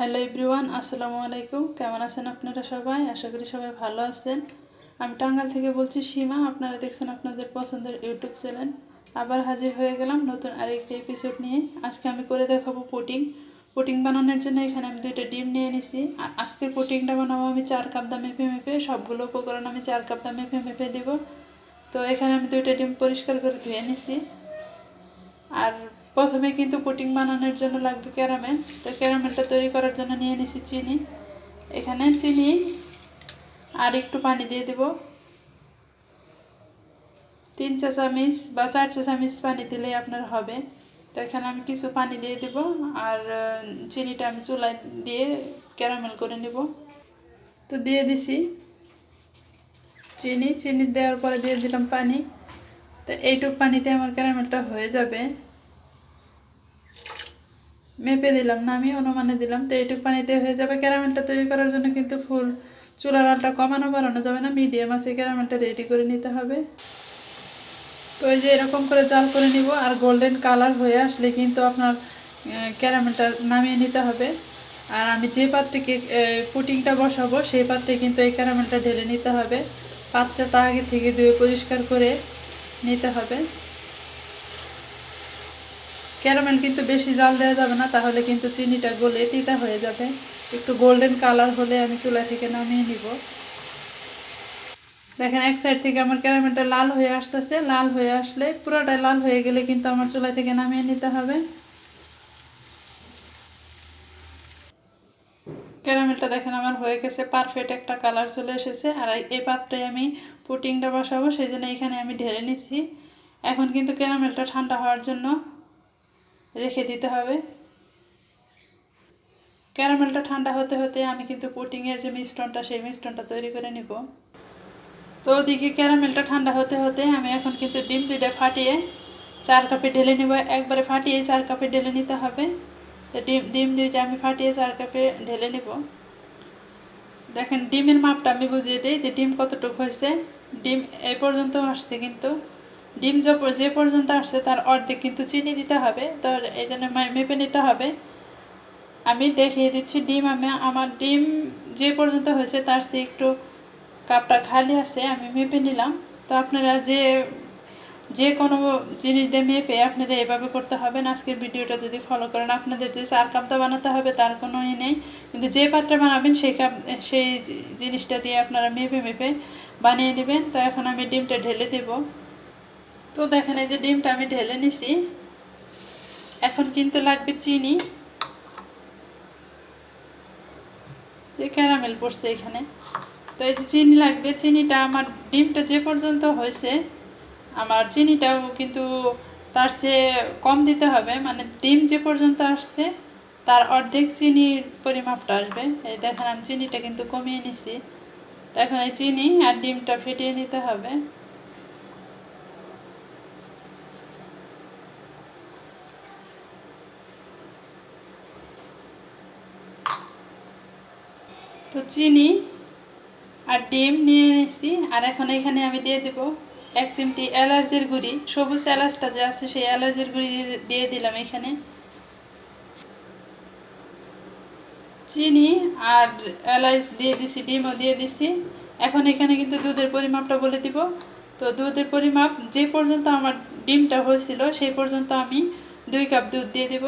Hello everyone আসসালামু আলাইকুম। কেমন আছেন আপনারা সবাই? আশা করি সবাই ভালো আছেন। আমি টাঙ্গাল থেকে বলছি, সীমা, আপনারা দেখছেন আপনাদের পছন্দের ইউটিউব চ্যানেল। আবার হাজির হয়ে গেলাম নতুন আরেকটি এপিসোড নিয়ে। আজকে আমি করে দেখাবো পুটিং পুটিং বানানোর জন্য এখানে আমি দুইটা ডিম নিয়ে নিছি আর আজকের পুটিংটা বানাবো আমি চার কাপ দামে মেপে মেপে সবগুলো উপকরণ আমি চার কাপ দামে মেপে মেপে দেবো। তো এখানে আমি দুইটা ডিম পরিষ্কার করে ধুয়ে নিছি আর প্রথমে কিন্তু পুটিং বানানোর জন্য লাগবে ক্যারামেল। তো ক্যারামেলটা তৈরি করার জন্য নিয়ে নিছি চিনি। এখানে চিনি আর একটু পানি দিয়ে দেব। তিন চা চামিচ বা চার চা চামিচ পানি দিলেই আপনার হবে। তো এখানে আমি কিছু পানি দিয়ে দেব আর চিনিটা আমি চুলায় দিয়ে ক্যারামেল করে নেব। তো দিয়ে দিছি চিনি। চিনি দেওয়ার পরে দিয়ে দিলাম পানি। তো এইটুক পানিতে আমার ক্যারামেলটা হয়ে যাবে। মেপে দিলাম না আমি অনুমানে দিলাম। তো এইটুক পানিতে হয়ে যাবে। ক্যারামেলটা তৈরি করার জন্য কিন্তু ফুল চুলার আলটা কমানো বাড়ানো যাবে না, মিডিয়াম আছে। ক্যারামেলটা রেডি করে নিতে হবে। তো এই যে এরকম করে জাল করে নিব, আর গোল্ডেন কালার হয়ে আসলে কিন্তু আপনার ক্যারামেলটা নামিয়ে নিতে হবে। আর আমি যে পাত্রে কেক পুটিংটা বসাবো, সেই পাত্রে কিন্তু এই ক্যারামেলটা ঢেলে নিতে হবে। পাত্রটা আগে থেকে ধুয়ে পরিষ্কার করে নিতে হবে। ক্যারামেল কিন্তু বেশি জাল দেওয়া যাবে না, তাহলে কিন্তু চিনিটা গলে তিতা হয়ে যাবে। একটু গোল্ডেন কালার হলে আমি চুলা থেকে নামিয়ে নিব। দেখেন, এক সাইড থেকে আমার ক্যারামেলটা লাল হয়ে আসতেছে। লাল হয়ে আসলে পুরোটাই লাল হয়ে গেলে কিন্তু আমার চুলা থেকে নামিয়ে নিতে হবে। ক্যারামেলটা দেখেন, আমার হয়ে গেছে পারফেক্ট একটা কালার চলে এসেছে। আর এই- এই পাত্রে আমি পুটিংটা বসাবো, সেই জন্য এখানে আমি ঢেলে নিছি। এখন কিন্তু ক্যারামেলটা ঠান্ডা হওয়ার জন্য রেখে দিতে হবে। ক্যারামেলটা ঠান্ডা হতে হতে আমি কিন্তু পুটিংয়ের যে মিশ্রণটা, সেই মিশ্রণটা তৈরি করে নিব। তো ওদিকে ক্যারামেলটা ঠান্ডা হতে হতে আমি এখন কিন্তু ডিম দুইটা ফাটিয়ে চার কাপে ঢেলে নেব। একবারে ফাটিয়ে চার কাপে ঢেলে নিতে হবে। তো ডিম ডিম দুইটা আমি ফাটিয়ে চার কাপে ঢেলে নেব। দেখেন ডিমের মাপটা আমি বুঝিয়ে দিই যে ডিম কতটুকু হয়েছে। ডিম এই পর্যন্ত আসছে কিন্তু। ডিম যে পর্যন্ত আসছে তার অর্ধেক কিন্তু চিনি দিতে হবে। তো এই জন্য মেপে নিতে হবে। আমি দেখিয়ে দিচ্ছি ডিম, আমি আমার ডিম যে পর্যন্ত হয়েছে তার চেয়ে একটু কাপটা খালি আছে, আমি মেপে নিলাম। তো আপনারা যে যে কোনো জিনিস দিয়ে মেপে আপনারা এভাবে করতে হবেন আজকের ভিডিওটা যদি ফলো করেন, আপনাদের যে চার কাপটা বানাতে হবে তার কোনো ই নেই। কিন্তু যে পাত্রে বানাবেন সেই কাপ সেই জিনিসটা দিয়ে আপনারা মেপে মেপে বানিয়ে নেবেন। তো এখন আমি ডিমটা ঢেলে দেব। তো দেখেন এই যে ডিমটা আমি ঢেলে নিছি। এখন কিন্তু লাগবে চিনি। যে ক্যারামেল পড়ছে এখানে। তো এই যে চিনি লাগবে, চিনিটা আমার ডিমটা যে পর্যন্ত হয়েছে, আমার চিনিটাও কিন্তু তার চেয়ে কম দিতে হবে। মানে ডিম যে পর্যন্ত আসছে, তার অর্ধেক চিনির পরিমাপটা আসবে। এই দেখেন আমি চিনিটা কিন্তু কমিয়ে নিছি। তো এখন এই চিনি আর ডিমটা ফেটিয়ে নিতে হবে। চিনি আর ডিম নিয়ে নিয়েছি আর এখন এখানে আমি দিয়ে দেব এক চিমটি এলাচের গুঁড়ি। সবুজ এলাচটা যে আছে সেই এলাচের গুঁড়ি দিয়ে- দিয়ে দিলাম এখানে। চিনি আর এলাচ দিয়ে দিছি, ডিমও দিয়ে দিছি। এখন এখানে কিন্তু দুধের পরিমাপটা বলে দিব। তো দুধের পরিমাপ যে পর্যন্ত আমার ডিমটা হয়েছিল সেই পর্যন্ত আমি দুই কাপ দুধ দিয়ে দিব।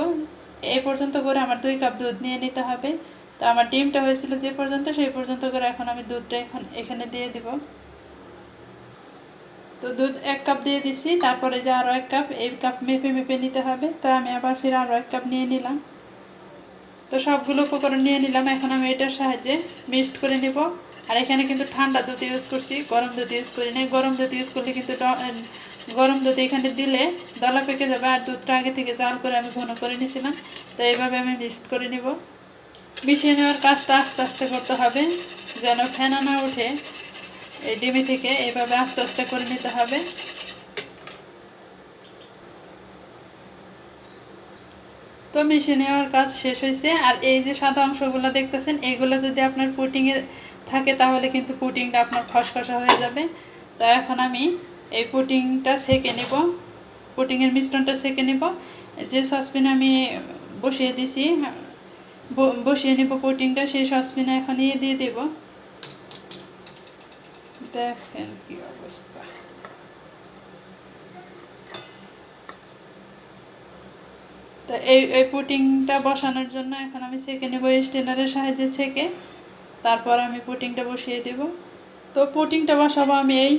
এই পর্যন্ত করে আমার দুই কাপ দুধ নিয়ে নিতে হবে। তো আমার ডিমটা হয়েছিল যে পর্যন্ত, সেই পর্যন্ত করে এখন আমি দুধটা এখন এখানে দিয়ে দিব। তো দুধ এক কাপ দিয়ে দিছি, তারপরে যে আরও এক কাপ, এই কাপ মেপে মেপে নিতে হবে। তো আমি আবার ফির আরও এক কাপ নিয়ে নিলাম। তো সবগুলো উপকরণ নিয়ে নিলাম, এখন আমি এটার সাহায্যে মিক্সড করে নিব। আর এখানে কিন্তু ঠান্ডা দুধ ইউজ করছি, গরম দুধ ইউজ করি নাই। গরম দুধ ইউজ করলে কিন্তু গরম দুধ এখানে দিলে দলা পেকে যাবে, আর দুধটা আগে থেকে জাল করে আমি ঘন করে নিয়েছিলাম তো এইভাবে আমি মিক্সড করে নিব। মিশিয়ে নেওয়ার কাজটা আস্তে আস্তে করতে হবে, যেন ফেনা না ওঠে। এই ডিমি থেকে এইভাবে আস্তে আস্তে করে নিতে হবে। তো মিশিয়ে নেওয়ার কাজ শেষ হয়েছে। আর এই যে সাদা অংশগুলো দেখতেছেন, এগুলো যদি আপনার পুটিংয়ে থাকে, তাহলে কিন্তু পুটিংটা আপনার খসখসা হয়ে যাবে। তো এখন আমি এই পুটিংটা সেকে নেব। পুটিংয়ের মিশ্রণটা সেকে নেব। যে সসপ্যানে আমি বসিয়ে দিছি বসিয়ে নিব পুটিংটা সেই সসপ্যানে এখন ইয়ে দিয়ে দেব। দেখেন কি অবস্থা। তো এই এই পুটিংটা বসানোর জন্য এখন আমি সেকে নেব স্টেনারের সাহায্যে ছেঁকে। তারপর আমি পুটিংটা বসিয়ে দেব। তো পুটিংটা বসাবো আমি এই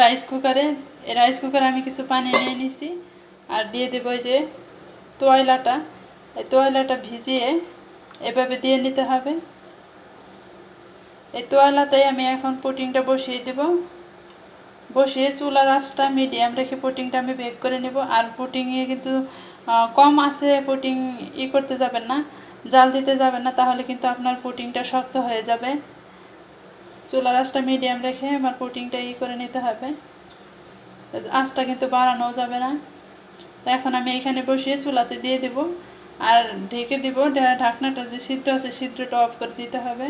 রাইস কুকারে এই রাইস কুকারে আমি কিছু পানি নিয়ে নিছি। আর দিয়ে দেবো যে তোয়লাটা এই তোয়লাটা ভিজিয়ে এভাবে দিয়ে নিতে হবে। এই তোয়লাতেই আমি এখন পুটিংটা বসিয়ে দেব। বসিয়ে চুলার আঁচটা মিডিয়াম রেখে পুটিংটা আমি বেক করে নেব। আর পুটিংয়ে কিন্তু কম আছে পুটিং ই করতে যাবেন না, জাল দিতে যাবেন না, তাহলে কিন্তু আপনার পুটিংটা শক্ত হয়ে যাবে। চুলার আঁচটা মিডিয়াম রেখে আমার পুটিংটা ই করে নিতে হবে। আঁচটা কিন্তু বাড়ানো যাবে না। তো এখন আমি এখানে বসিয়ে চুলাতে দিয়ে দেব। আর ঢেকে দিব ঢাকনাটা যে ছিদ্র আছে, ছিদ্রটা অফ করে দিতে হবে।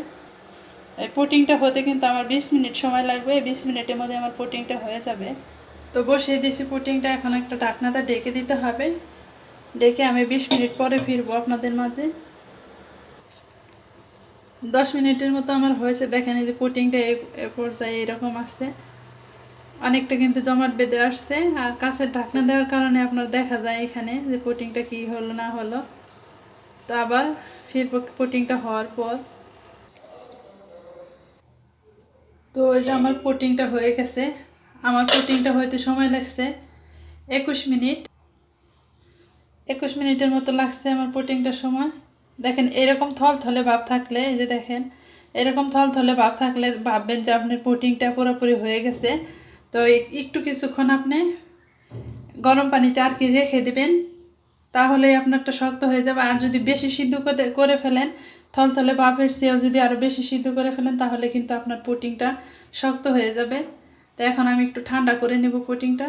এই পুটিংটা হতে কিন্তু আমার বিশ মিনিট সময় লাগবে বিশ মিনিটের মধ্যে আমার পুটিংটা হয়ে যাবে। তো বসিয়ে দিয়েছি পুটিংটা, এখন একটা ঢাকনাটা ডেকে দিতে হবে। ডেকে আমি বিশ মিনিট পরে ফিরবো আপনাদের মাঝে। দশ মিনিটের মতো আমার হয়েছে, দেখেন এই যে পুটিংটা এই পর্যায়ে এরকম আসছে। অনেকটা কিন্তু জমাট বেঁধে আসছে। আর কাছের ঢাকনা দেওয়ার কারণে আপনার দেখা যায় এখানে যে পুটিংটা কি হলো না হলো। তো আবার ফির পুটিংটা হওয়ার পর। তো ওই যে আমার পুটিংটা হয়ে গেছে। আমার পুটিংটা হইতে সময় লাগছে একুশ মিনিট। একুশ মিনিটের মতো লাগছে আমার পুটিংটার সময়। দেখেন এরকম থল থলে ভাব থাকলে এই যে দেখেন এরকম থল থলে ভাব থাকলে ভাববেন যে আপনার পুটিংটা পুরোপুরি হয়ে গেছে। তো একটু কিছুক্ষণ আপনি গরম পানিটা আর কি রেখে দেবেন, তাহলে আপনারটা শক্ত হয়ে যাবে। আর যদি বেশি সিদ্ধ করে ফেলেন, থলথলে বাপের চেয়েও যদি আরও বেশি সিদ্ধ করে ফেলেন, তাহলে কিন্তু আপনার পুটিংটা শক্ত হয়ে যাবে। তো এখন আমি একটু ঠান্ডা করে নেব পুটিংটা।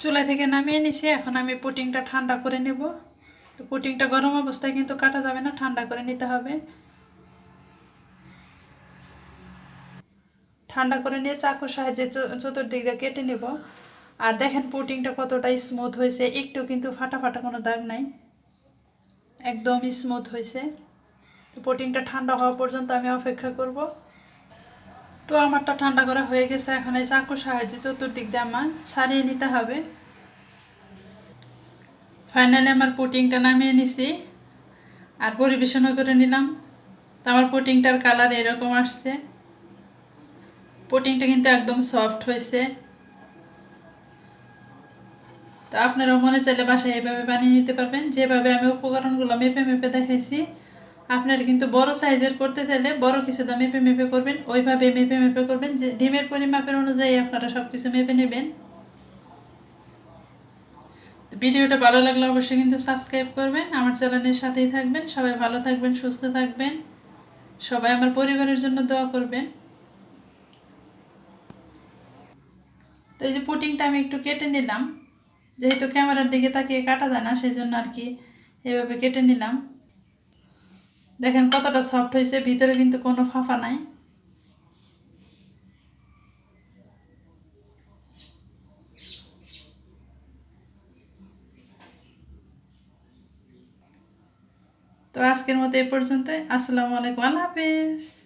চুলা থেকে নামিয়ে নিছি, এখন আমি পুটিংটা ঠান্ডা করে নেব। তো পুটিংটা গরম অবস্থায় কিন্তু কাটা যাবে না, ঠান্ডা করে নিতে হবে। ঠান্ডা করে নিয়ে চাকুর সাহায্যে চতুর্দিক দিয়ে কেটে নেব। আর দেখেন পুটিংটা কতটা স্মুথ হয়েছে। একটু কিন্তু ফাটা ফাটা কোনো দাগ নাই। একদম স্মুথ হয়েছে। তো পুটিংটা ঠান্ডা হওয়া পর্যন্ত আমি অপেক্ষা করব। তো আমারটা ঠান্ডা করা হয়ে গেছে। এখন এই চাকুর সাহায্যে চতুর্দিক দিয়ে আমার সারিয়ে নিতে হবে। ফাইনালি আমার পুটিংটা নামিয়ে নিছি। আর পরিবেশনও করে নিলাম। তো আমার পুটিংটার কালার এরকম আসছে। পুটিংটা কিন্তু একদম সফট হয়েছে। তো আপনারাও মনে চাইলে বাসায় এভাবে বানিয়ে নিতে পারবেন। যেভাবে আমি উপকরণগুলো মেপে মেপে দেখাইছি, আপনারা কিন্তু বড় সাইজের করতে চাইলে বড় কিছু দাম মেপে মেপে করবেন। ওইভাবে মেপে মেপে করবেন যে ডিমের পরিমাপের অনুযায়ী আপনারা সব কিছু মেপে নেবেন। ভিডিওটা ভালো লাগলে অবশ্যই কিন্তু সাবস্ক্রাইব করবেন। আমার চ্যানেলের সাথেই থাকবেন। সবাই ভালো থাকবেন, সুস্থ থাকবেন। সবাই আমার পরিবারের জন্য দোয়া করবেন। তো এই যে পুটিংটা আমি একটু কেটে নিলাম। যেহেতু ক্যামেরার দিকে তাকিয়ে কাটা যায় না সেই জন্য আর কি এভাবে কেটে নিলাম। দেখেন কতটা সফট হয়েছে, ভিতরে কিন্তু কোনো ফাঁফা নাই। তো আজকের মতো এই পর্যন্ত আসসালামু আলাইকুম, আল্লাহ হাফেজ।